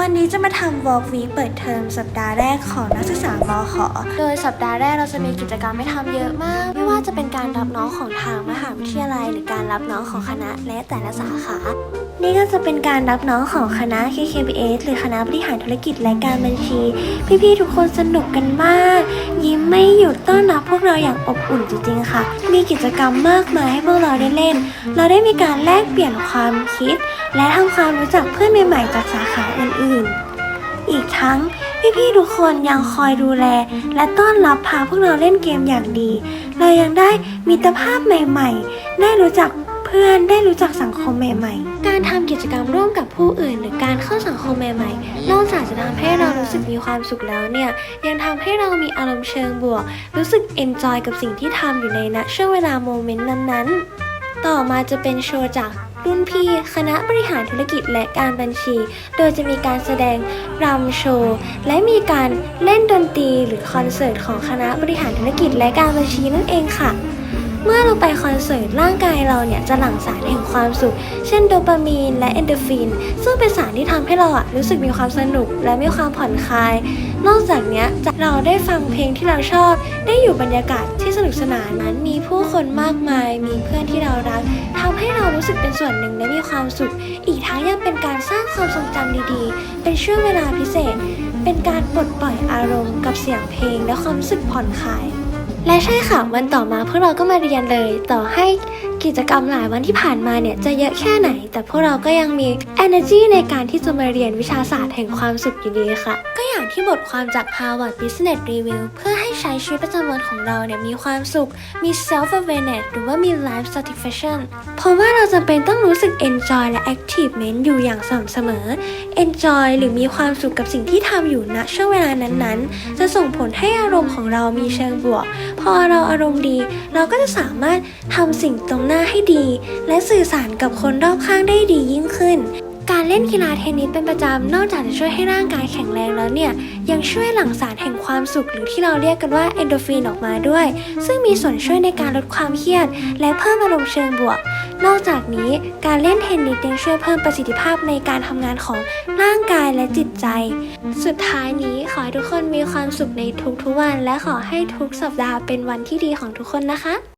วันนี้จะมาทำ Walk Week เปิดเทอมสัปดาห์แรกของนักศึกษามขโดยสัปดาห์แรกเราจะมีกิจกรรมให้ทำเยอะมาก ไม่ว่าจะเป็นการรับน้องของทางมหาวิทยาลัย หรือการรับน้องของคณะและแต่ละสาขา นี่ก็จะเป็นการรับน้องของคณะ KKBS หรือคณะบริหารธุรกิจและการบัญชี พี่ๆทุกคนสนุกกันมาก ดต้อนรับพวกเราอย่างอบอุ่นจริงๆค่ะ มีกิจกรรมมากมายให้พวกเราได้เล่น เราได้มีการแลกเปลี่ยนความคิด และทำความรู้จักเพื่อนใหม่ๆจากสาขาอื่นๆ อีกทั้งพี่ๆทุกคนยังคอยดูแล และต้อนรับพาพวกเราเล่นเกมอย่างดี เรายังได้มิตรภาพใหม่ๆ ได้รู้จัก พื่อนได้รู้จักสังคมใหม่ๆ การทำกิจกรรมร่วมกับผู้อื่น หรือการเข้าสังคมใหม่ๆ นอกจากจะทำให้เรารู้สึกมีความสุขแล้วเนี่ย ยังทำให้เรามีอารมณ์เชิงบวก รู้สึกเอนจอยกับสิ่งที่ทำอยู่ในณช่วงเวลาโมเมนต์นั้นๆ ต่อมาจะเป็นโชว์จากรุ่นพี่คณะบริหารธุรกิจและการบัญชี โดยจะมีการแสดงรำโชว์ และมีการเล่นดนตรีหรือคอนเสิร์ตของคณะบริหารธุรกิจและการบัญชีนั่นเองค่ะ เมื่อเราไปคอนเสิร์ตร่างกายเราเนี่ยจะหลั่งสารแห่งความสุข เช่นโดปามีนและเอนโดฟิน ซึ่งเป็นสารที่ทำให้เราอะรู้สึกมีความสนุกและมีความผ่อนคลาย นอกจากนี้เราได้ฟังเพลงที่เราชอบ ได้อยู่บรรยากาศที่สนุกสนานนั้น มีผู้คนมากมาย มีเพื่อนที่เรารักทำให้เรารู้สึกเป็นส่วนหนึ่งและมีความสุข อีกทั้งยังเป็นการสร้างความทรงจำดีๆ เป็นช่วงเวลาพิเศษ เป็นการปลดปล่อยอารมณ์กับเสียงเพลงและความรู้สึกผ่อนคลาย และใช่ค่ะวันต่อมาพวกเราก็มาเรียนเลย ต่อให้กิจกรรมหลายวันที่ผ่านมาเนี่ยจะเยอะแค่ไหน แต่พวกเราก็ยังมี energy ในการที่จะมาเรียนวิชาศาสตร์แห่งความสุขอยู่ดีค่ะ ก็อย่างที่บทความจาก Harvard Business Review เพื่อให้ ใช้ชีวิตประจำวันของเราเนี่ยมีความสุข มี self awareness หรือว่ามี life satisfaction เพราะว่าเราจำเป็นต้องรู้สึก enjoy และ activement อยู่อย่างสม่ำเสมอ enjoy หรือมีความสุขกับสิ่งที่ทำอยู่ณช่วงเวลานั้นๆ จะส่งผลให้อารมณ์ของเรามีเชิงบวก พอเราอารมณ์ดี เราก็จะสามารถทำสิ่งตรงหน้าให้ดี และสื่อสารกับคนรอบข้างได้ดียิ่งขึ้น เล่นกีฬาเทนนิสเป็นประจำนอกจากจะช่วยให้ร่างกายแข็งแรงแล้วเนี่ย ยังช่วยหลั่งสารแห่งความสุขหรือที่เราเรียกกันว่าเอนโดฟินออกมาด้วย ซึ่งมีส่วนช่วยในการลดความเครียด และเพิ่มอารมณ์เชิงบวก นอกจากนี้การเล่นเทนนิสยังช่วยเพิ่มประสิทธิภาพในการทำงานของร่างกายและจิตใจ สุดท้ายนี้ขอให้ทุกคนมีความสุขในทุกๆวัน และขอให้ทุกสัปดาห์เป็นวันที่ดีของทุกคนนะคะ